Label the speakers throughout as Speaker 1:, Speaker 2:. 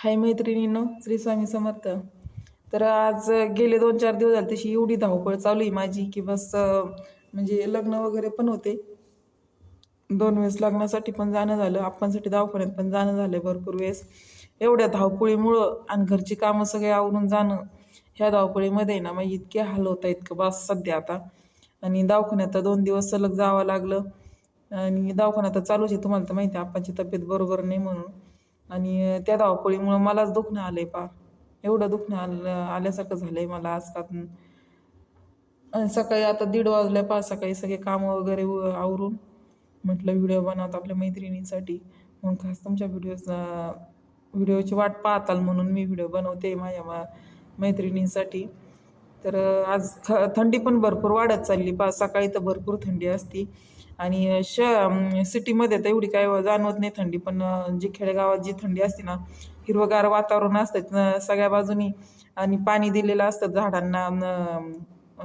Speaker 1: हाय मैत्रिणींनो श्री स्वामी समर्थ. तर आज गेले दोन चार दिवस झाले तशी एवढी धावपळ चालू आहे माझी की बस म्हणजे लग्न वगैरे पण होते. दोन वेळेस लग्नासाठी पण जाणं झालं आपणसाठी दवाखान्यात पण जाणं झालं भरपूर वेळेस. एवढ्या धावपळीमुळं आणि घरची कामं सगळे आवरून जाणं ह्या धावपळीमध्ये ना मग इतके हाल होत आहेत का बस सध्या आता. आणि दवाखान्यात तर दोन दिवस सलग जावं लागलं. आणि दवाखान्यात तर चालूच आहे तुम्हाला तर माहिती आहे आपणची तब्येत बरोबर नाही म्हणून. आणि त्या धावपळीमुळं मलाच दुखणं आलंय पा एवढं दुखणं आलं आल्यासारखं झालंय मला आज का आणि सकाळी आता दीड वाजल्या पा सकाळी सगळे कामं वगैरे आवरून म्हटलं व्हिडिओ बनवतो आपल्या मैत्रिणींसाठी. मग खास तुमच्या व्हिडिओ व्हिडिओची वाट पाहताल म्हणून मी व्हिडिओ बनवते माझ्या मा मैत्रिणींसाठी. तर आज थ थंडी पण भरपूर वाढत चालली पा सकाळी तर भरपूर थंडी असती. आणि श सिटीमध्ये तर एवढी काय जाणवत नाही थंडी पण जे जी खेडेगावात जी थंडी असते ना हिरवगार वातावरण असतं सगळ्या बाजूनी आणि पाणी दिलेलं असतं झाडांना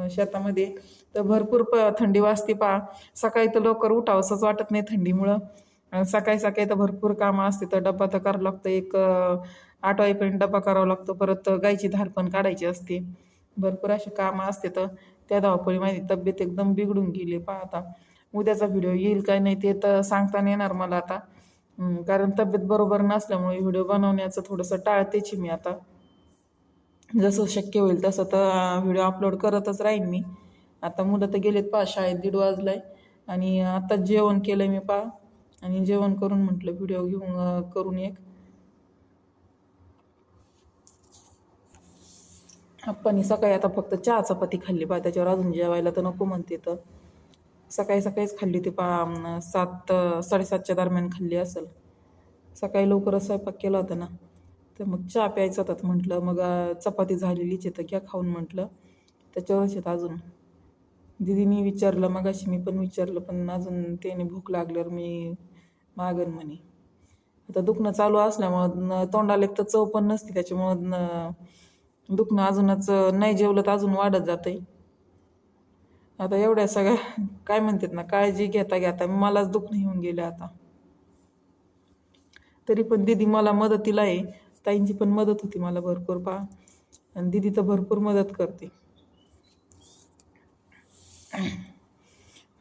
Speaker 1: शेतामध्ये. तर भरपूर प थंडी वाजते पा. सकाळी तर लवकर उठावंसंच वाटत नाही थंडीमुळं. सकाळी सकाळी तर भरपूर कामं असते तर डब्बा तर करावं लागतं. एक आठवाईपर्यंत आठ वाजेपर्यंत डब्बा करावा लागतो परत गायची धार पण काढायची असते. भरपूर अशी कामं असते तर त्या धावपळीमध्ये माझी तब्येत एकदम बिघडून गेली पहा आता. उद्याचा व्हिडिओ येईल काय नाही ते तर सांगता नाही येणार मला आता. कारण तब्येत बरोबर नसल्यामुळे व्हिडिओ बनवण्याचं थोडंसं टाळतेच मी आता. जसं शक्य होईल तसं तर व्हिडिओ अपलोड करतच राहीन मी. आता मुलं तर गेलेत पहा शाळेत दीड वाजलाय. आणि आता जेवण केलं मी पहा. आणि जेवण करून म्हटलं व्हिडिओ घेऊन करून एक. आपण सकाळी आता फक्त चहा चपाती खाल्ली पहा त्याच्यावर अजून जेवायला तर नको म्हणते तर. सकाळी सकाळीच खाल्ली ती पहा सात साडेसातच्या दरम्यान खाल्ली असेल. सकाळी लवकरच स्वयंपाक केला होता ना. तर मग चहा प्यायचा होतात तर म्हटलं मग चपाती झालेलीच येतं तर घ्या खाऊन म्हटलं. त्याच्यावरच येतं अजून. दिदीनी विचारलं मग अशी मी पण विचारलं पण अजून त्याने भूक लागल्यावर मी मागन म्हणे. आता दुखणं चालू असल्यामुळं तोंडाला एक तर चव पण नसते त्याच्यामुळं दुखणं अजूनच नाही जेवलं तर अजून वाढत जातंय. आता एवढ्या सगळ्या काय म्हणतात ना काळजी घेता घेता मलाच दुखणं येऊन गेलं आता. तरी पण दिदी मला मदतीला आहे. ताईंची पण मदत होती मला भरपूर पा आणि दिदी तर भरपूर मदत करते.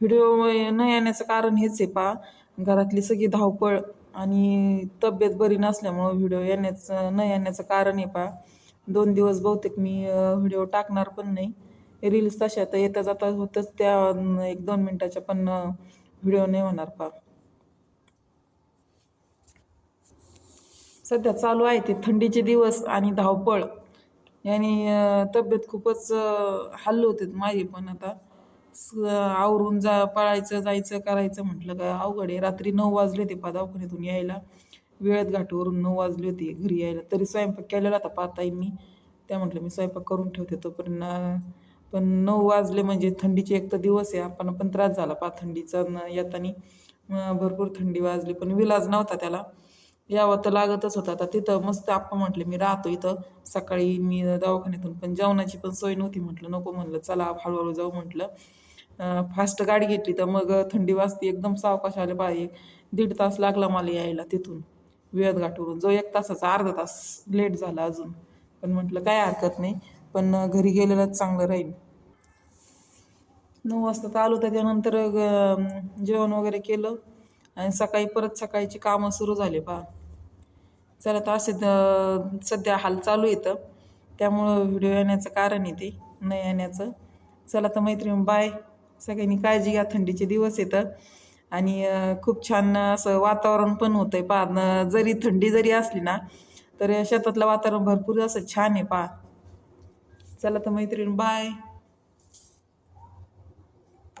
Speaker 1: व्हिडिओ न येण्याचं कारण हेच आहे पा घरातली सगळी धावपळ आणि तब्येत बरी नसल्यामुळं व्हिडिओ येण्याचं न येण्याचं कारण आहे पा दोन दिवस बहुतेक मी व्हिडिओ टाकणार पण नाही. रील्स तशा तर येता जाता होतच त्या एक दोन मिनटाच्या पण व्हिडिओ नाही होणार फार. सध्या चालू आहे ते थंडीचे दिवस आणि धावपळ. याने तब्येत खूपच हल्ल होते माझी पण आता. स- आवरून जा पळायचं जायचं करायचं म्हटलं का अवघड आहे. रात्री नऊ वाजले होते पा दवाखान्यातून यायला. वेळेत घाटवरून नऊ वाजले होते घरी यायला. तरी स्वयंपाक केलेला होता मी त्या म्हटलं मी स्वयंपाक करून ठेवते तोपर्यंत पण नऊ वाजले म्हणजे थंडीचे एक तर दिवस आहे. आपण पण त्रास झाला. पा थंडीचा न- येताना भरपूर थंडी वाजली. पण विलाज नव्हता त्याला. यावं तर लागतच होता. आता तिथं मस्त आप्पा म्हटले मी राहतो इथं. सकाळी मी दवाखान्यातून पण जेवणाची पण सोय नव्हती म्हटलं. नको म्हटलं चला हळूहळू जाऊ म्हटलं. फास्ट गाडी घेतली तर मग थंडी वाजती एकदम सावकाश आले बाई दीड तास लागला मला यायला तिथून. वेळत घाटवरून जो एक तासाचा अर्धा तास लेट झाला अजून. पण म्हटलं काय हरकत नाही. पण घरी गेलेलंच चांगलं राहील. नऊ वाजता तर आलो त्याच्यानंतर जेवण वगैरे केलं आणि सकाळी परत सकाळची कामं सुरू झाले पहा. चला तर असे सध्या हाल चालू येतं त्यामुळं व्हिडिओ येण्याचं कारण येते नाही न येण्याचं. चला तर मैत्रीण बाय सगळ्यांनी काळजी घ्या थंडीचे दिवस येतं आणि खूप छान असं वातावरण पण होतंय पहा. न- जरी थंडी जरी असली ना तर शेतातलं वातावरण भरपूर असं छान आहे पहा. चला तर मैत्रीण बाय